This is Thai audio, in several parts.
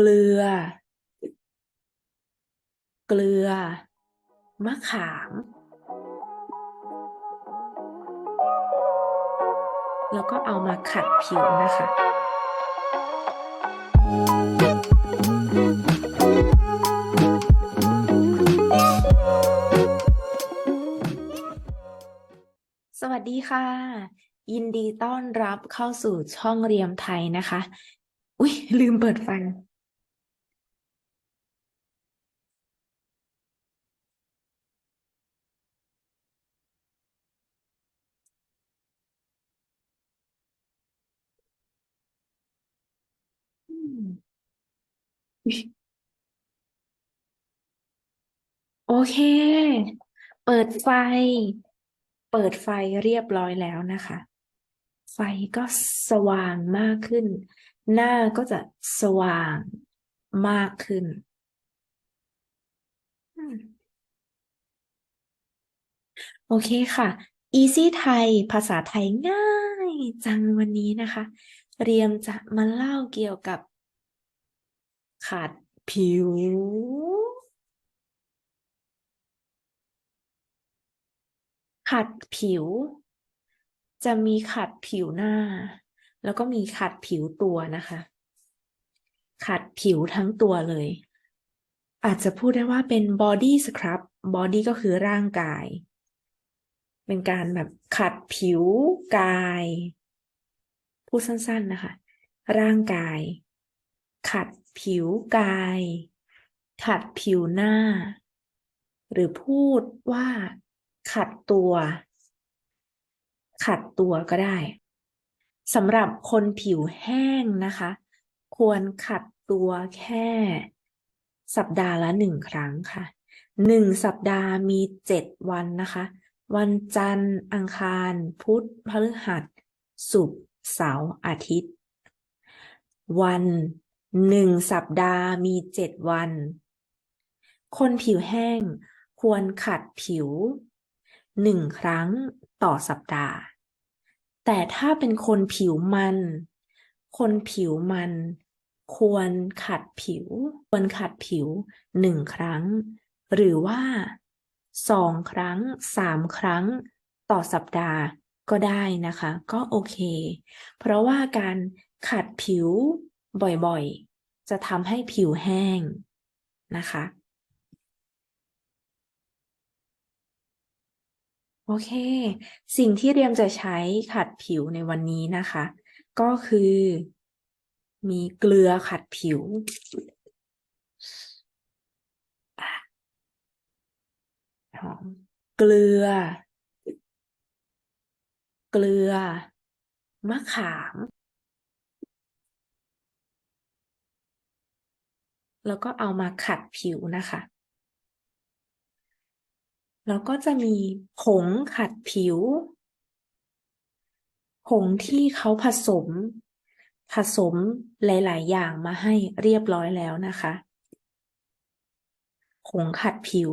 เกลือ เกลือ มะขาม แล้วก็เอามาขัดผิวนะคะ สวัสดีค่ะ ยินดีต้อนรับเข้าสู่ช่องเรียมไทยนะคะ อุ๊ยลืมเปิดไฟ โอเค เปิดไฟ เปิดไฟเรียบร้อยแล้วนะคะ ไฟก็สว่างมากขึ้น หน้าก็จะสว่างมากขึ้นโอเคค่ะ Easy ไทย ภาษาไทยง่ายจังวันนี้นะคะ เรียมจะมาเล่าเกี่ยวกับ ขัดผิว ขัดผิว จะมีขัดผิวหน้า แล้วก็มีขัดผิวตัวนะคะ ขัดผิวทั้งตัวเลย อาจจะพูดได้ว่าเป็น body scrub body ก็คือร่างกาย เป็นการแบบขัดผิวกาย พูดสั้นๆนะคะ ร่างกาย ขัด ผิวกาย ขัดผิวหน้า หรือพูดว่า ขัดตัว ขัดตัวก็ได้สำหรับคนผิวแห้งนะคะ ควรขัดตัวแค่ สัปดาห์ละหนึ่งครั้งค่ะหนึ่งสัปดาห์มีเจ็ดวันนะคะ วันจันทร์อังคาร พุธพฤหัสศุกร์เสาร์อาทิตย์ วัน หนึ่งสัปดาห์มีเจ็ดวัน คนผิวแห้งควรขัดผิวหนึ่งครั้งต่อสัปดาห์ แต่ถ้าเป็นคนผิวมัน คนผิวมัน ควรขัดผิว ควรขัดผิวหนึ่งครั้ง หรือว่าสองครั้งสามครั้งต่อสัปดาห์ก็ได้นะคะ ก็โอเค เพราะว่าการขัดผิว บ่อยๆ จะทำให้ผิวแห้งนะคะ โอเค สิ่งที่เรียมจะใช้ขัดผิวในวันนี้นะคะ ก็คือ มีเกลือขัดผิว หอม เกลือ เกลือ มะขาม แล้วก็เอามาขัดผิวนะคะ แล้วก็จะมีผงขัดผิว ผงที่เขาผสม ผสมหลาย ๆ อย่างมาให้เรียบร้อยแล้วนะคะ ผงขัดผิว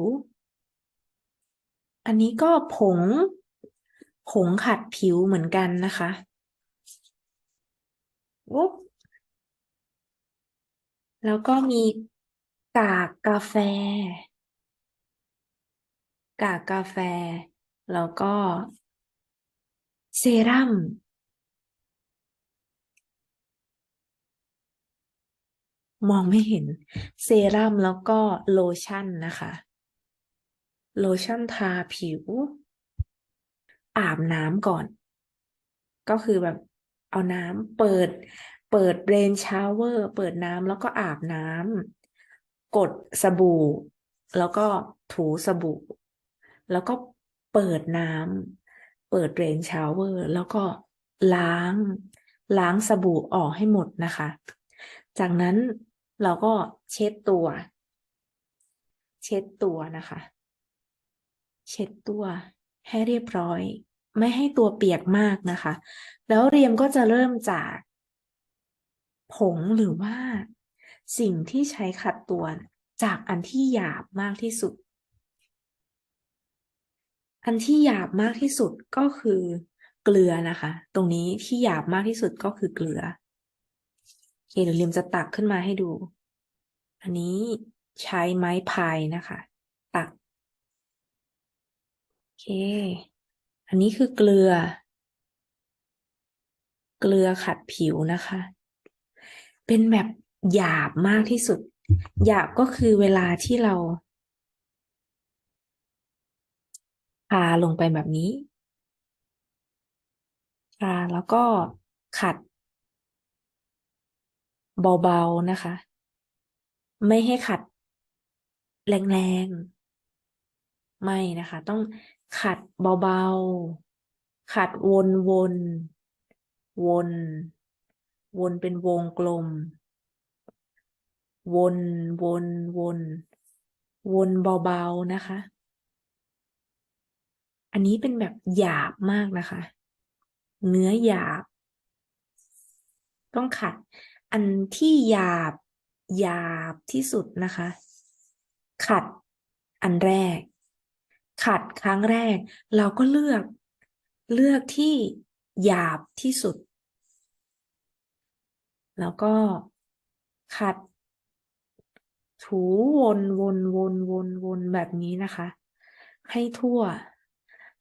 อันนี้ก็ผง ผงขัดผิวเหมือนกันนะคะวุ๊บ แล้วก็มีกากกาแฟ กากกาแฟ แล้วก็ เซรั่มมองไม่เห็น เซรั่มแล้วก็โลชั่นนะคะ โลชั่นทาผิว อาบน้ำก่อน ก็คือแบบเอาน้ำเปิด เปิดเรนชาวเวอร์ เปิดน้ำแล้วก็อาบน้ำกดสบู่ แล้วก็ถูสบู่ แล้วก็เปิดน้ำเปิดเรนชาวเวอร์ แล้วก็ล้าง ล้างสบู่ออกให้หมดนะคะ จากนั้นเราก็เช็ดตัว เช็ดตัวนะคะ เช็ดตัวให้เรียบร้อย ไม่ให้ตัวเปียกมากนะคะ แล้วเรียมก็จะเริ่มจาก ผงหรือว่าสิ่งที่ใช้ขัดตัวจากอันที่หยาบมากที่สุด อันที่หยาบมากที่สุดก็คือเกลือนะคะ ตรงนี้ที่หยาบมากที่สุดก็คือเกลือโอเคเดี๋ยวเรียมจะตักขึ้นมาให้ดู อันนี้ใช้ไม้พายนะคะ ตักโอเค อันนี้คือเกลือ เกลือขัดผิวนะคะ เป็นแบบหยาบมากที่สุด หยาบก็คือเวลาที่เราทาลงไปแบบนี้ทาแล้วก็ขัด เบาๆนะคะ ไม่ให้ขัด แรงๆ ไม่นะคะ ต้องขัดเบาๆ ขัดวนวนวน วนเป็นวงกลม วนวนวนวนเบาๆนะคะ อันนี้เป็นแบบหยาบมากนะคะ เนื้อหยาบ ต้องขัด อันที่หยาบหยาบที่สุดนะคะ ขัดอันแรก ขัดครั้งแรก เราก็เลือก เลือกที่หยาบที่สุด แล้วก็ขัด ถูวนวนวนวนวนแบบนี้นะคะ ให้ทั่ว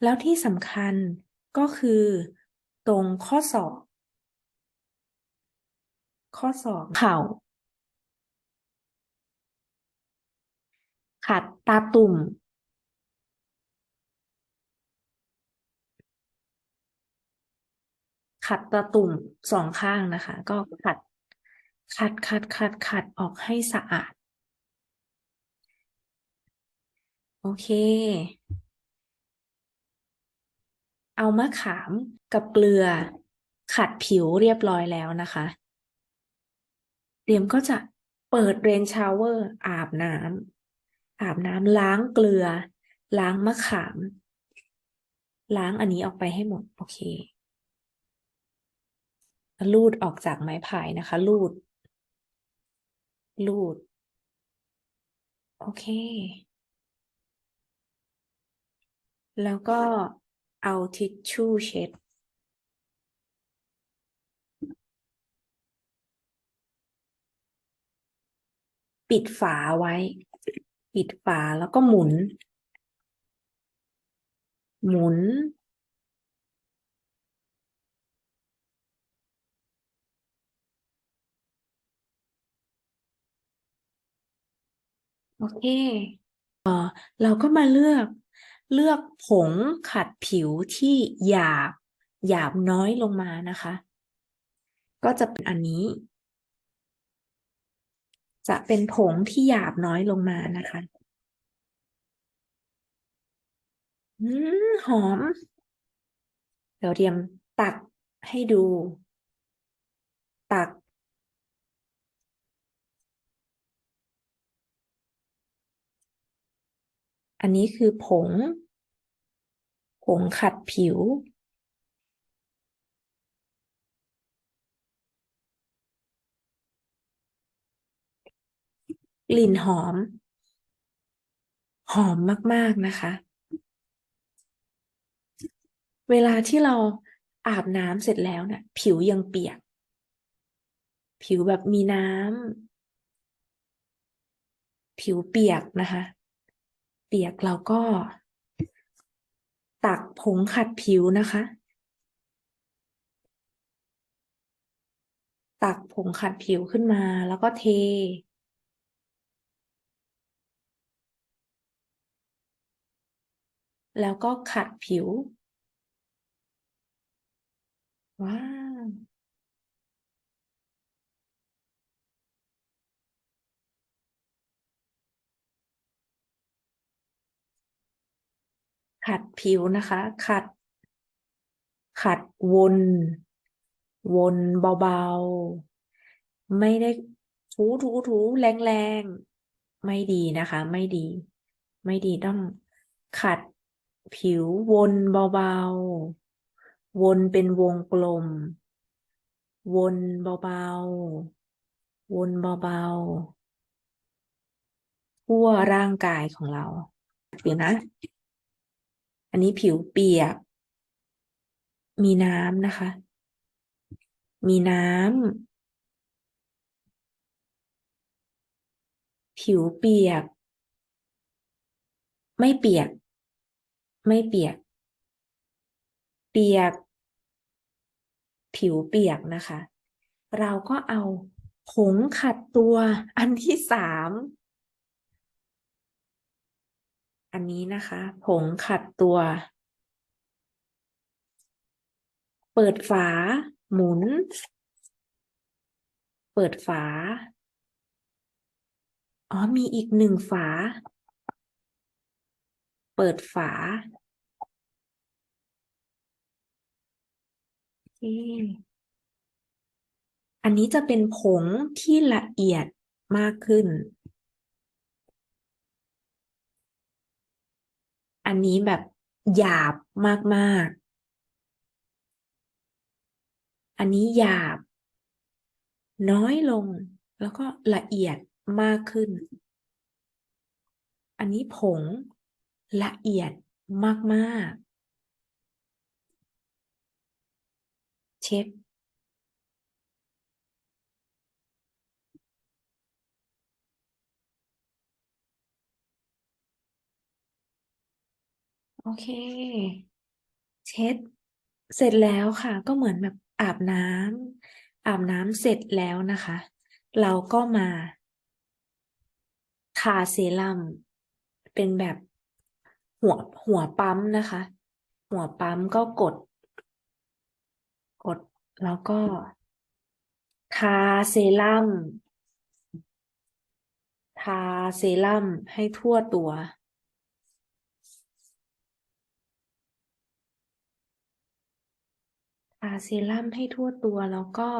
แล้วที่สำคัญก็คือตรงข้อศอก ข้อศอกเข่า ขัดตาตุ่ม ขัดตาตุ่มสองข้างนะคะ ก็ขัด ขัดขัดขัดขัดออกให้สะอาด โอเค เอามะขามกับเกลือ ขัดผิวเรียบร้อยแล้วนะคะเรียมก็จะเปิดเรนชาวเวอร์อาบน้ำอาบน้ำล้างเกลือ ล้างมะขาม ล้างอันนี้ออกไปให้หมด โอเค ลูดออกจากไม้พายนะคะ ลูด ลูด โอเค แล้วก็เอาทิชชู่เช็ด ปิดฝาไว้ ปิดฝาแล้วก็หมุน หมุน โอเค เออเราก็มาเลือกเลือกผงขัดผิวที่หยาบ หยาบน้อยลงมานะคะ ก็จะเป็นอันนี้ จะเป็นผงที่หยาบน้อยลงมานะคะอืมหอม เดี๋ยวเรียมตักให้ดู ตัก อันนี้คือผง ผงขัดผิว กลิ่นหอม หอมมาก ๆ นะคะ เวลาที่เราอาบน้ำเสร็จแล้วเนี่ยผิวยังเปียก ผิวแบบมีน้ำผิวเปียกนะคะ ปียกเราก็ ตักผงขัดผิวนะคะ ตักผงขัดผิวขึ้นมาแล้วก็เท แล้วก็ขัดผิว ว้าว ขัดผิวนะคะ ขัด ขัดวน วนเบาๆ ไม่ได้ถูถูถูแรงๆไม่ดีนะคะ ไม่ดี ไม่ดีต้องขัดผิววนเบาๆ วนเป็นวงกลม วนเบาๆ วนเบาๆทั่วร่างกายของเราเดี๋ยวนะ อันนี้ผิวเปียก มีน้ำนะคะ มีน้ำ ผิวเปียก ไม่เปียก ไม่เปียก เปียก ผิวเปียกนะคะ เราก็เอาผงขัดตัวอันที่สาม อันนี้นะคะ ผงขัดตัว เปิดฝา หมุน เปิดฝา อ๋อ มีอีกหนึ่งฝา เปิดฝาอันนี้จะเป็นผงที่ละเอียดมากขึ้น อันนี้แบบหยาบมากๆ อันนี้หยาบ น้อยลงแล้วก็ละเอียดมากขึ้น อันนี้ผงละเอียดมาก ๆ เช็ค โอเค เช็ด เสร็จแล้วค่ะ ก็เหมือนแบบอาบน้ำอาบน้ำเสร็จแล้วนะคะ เราก็มา ทาเซรั่มเป็นแบบหัวหัวปั๊มนะคะ หัวปั๊มก็กด กดแล้วก็ ทาเซรั่มทาเซรั่มให้ทั่วตัว ทาเซรั่มให้ทั่วตัวแล้วก็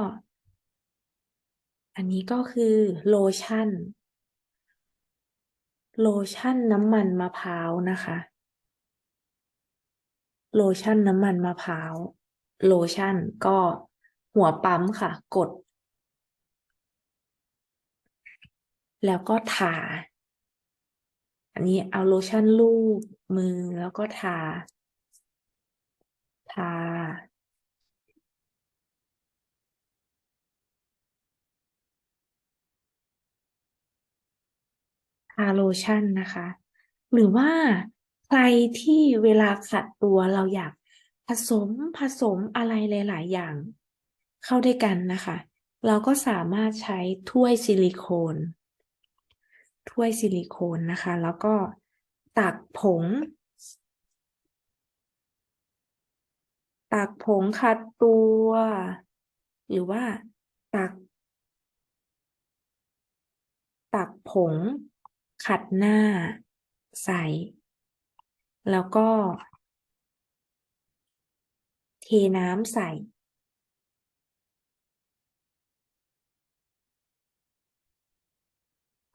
อันนี้ก็คือโลชั่น โลชั่นน้ำมันมะพร้าวนะคะ โลชั่นน้ำมันมะพร้าว โลชั่นก็หัวปั๊มค่ะ กด แล้วก็ทา อันนี้เอาโลชั่นลูบมือแล้วก็ทา ทา ทาโลชั่นนะคะ หรือว่าใครที่เวลาขัดตัวเราอยากผสมผสมอะไรหลาย ๆ อย่าง เข้าด้วยกันนะคะ เราก็สามารถใช้ถ้วยซิลิโคนถ้วยซิลิโคนนะคะ แล้วก็ตักผง ตักผงขัดตัว หรือว่าตัก ตักผง ขัดหน้าใส่แล้วก็ เทน้ำใส่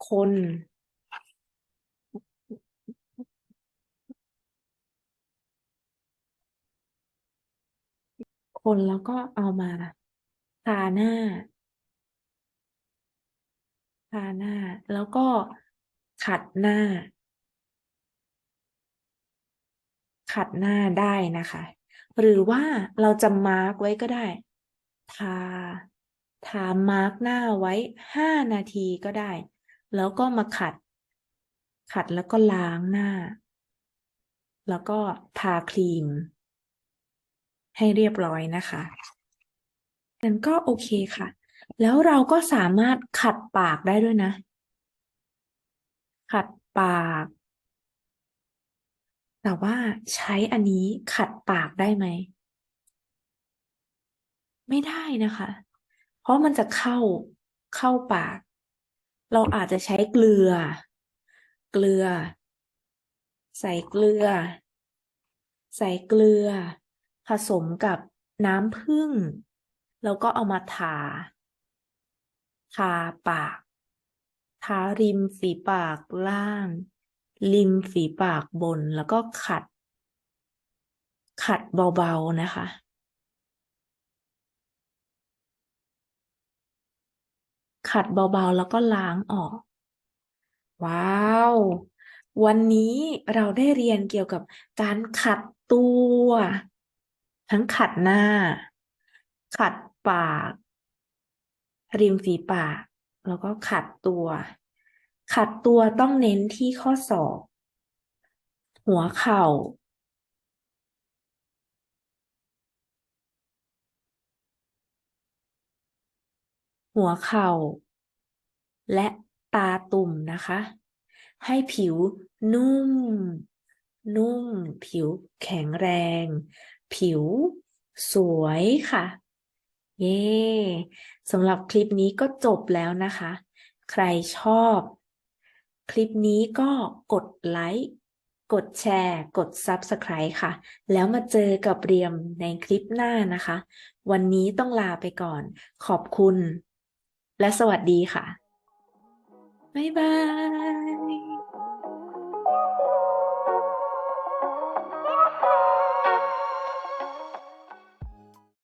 คน คนแล้วก็เอามาทาหน้าทาหน้า แล้วก็ ขัดหน้า ขัดหน้าได้นะคะ หรือว่าเราจะมาร์กไว้ก็ได้ ทา ทามาร์กหน้าไว้ห้านาทีก็ได้ แล้วก็มาขัด ขัดแล้วก็ล้างหน้า แล้วก็ทาครีม ให้เรียบร้อยนะคะงั้นก็โอเคค่ะ แล้วเราก็สามารถขัดปากได้ด้วยนะ ขัดปาก แต่ว่าใช้อันนี้ขัดปากได้ไหม ไม่ได้นะคะ เพราะมันจะเข้าเข้าปาก เราอาจจะใช้เกลือ เกลือ ใส่เกลือ ใส่เกลือ ผสมกับน้ำผึ้งแล้วก็เอามาทา ทาปาก ทาริมฝีปากล่าง ริมฝีปากบนแล้วก็ขัด ขัดเบาๆนะคะ ขัดเบาๆแล้วก็ล้างออก ว้าว วันนี้เราได้เรียนเกี่ยวกับการขัดตัว ทั้งขัดหน้า ขัดปาก ริมฝีปาก แล้วก็ขัดตัว ขัดตัวต้องเน้นที่ข้อศอก หัวเข่า หัวเข่า และตาตุ่มนะคะ ให้ผิวนุ่ม นุ่ม ผิวแข็งแรง ผิวสวยค่ะ เย้สำหรับคลิปนี้ก็จบแล้วนะคะ ใครชอบ คลิปนี้ก็กดไลค์ กดแชร์ กด Subscribe ค่ะ แล้วมาเจอกับเรียมในคลิปหน้านะคะ วันนี้ต้องลาไปก่อน ขอบคุณ และสวัสดีค่ะ บ๊ายบาย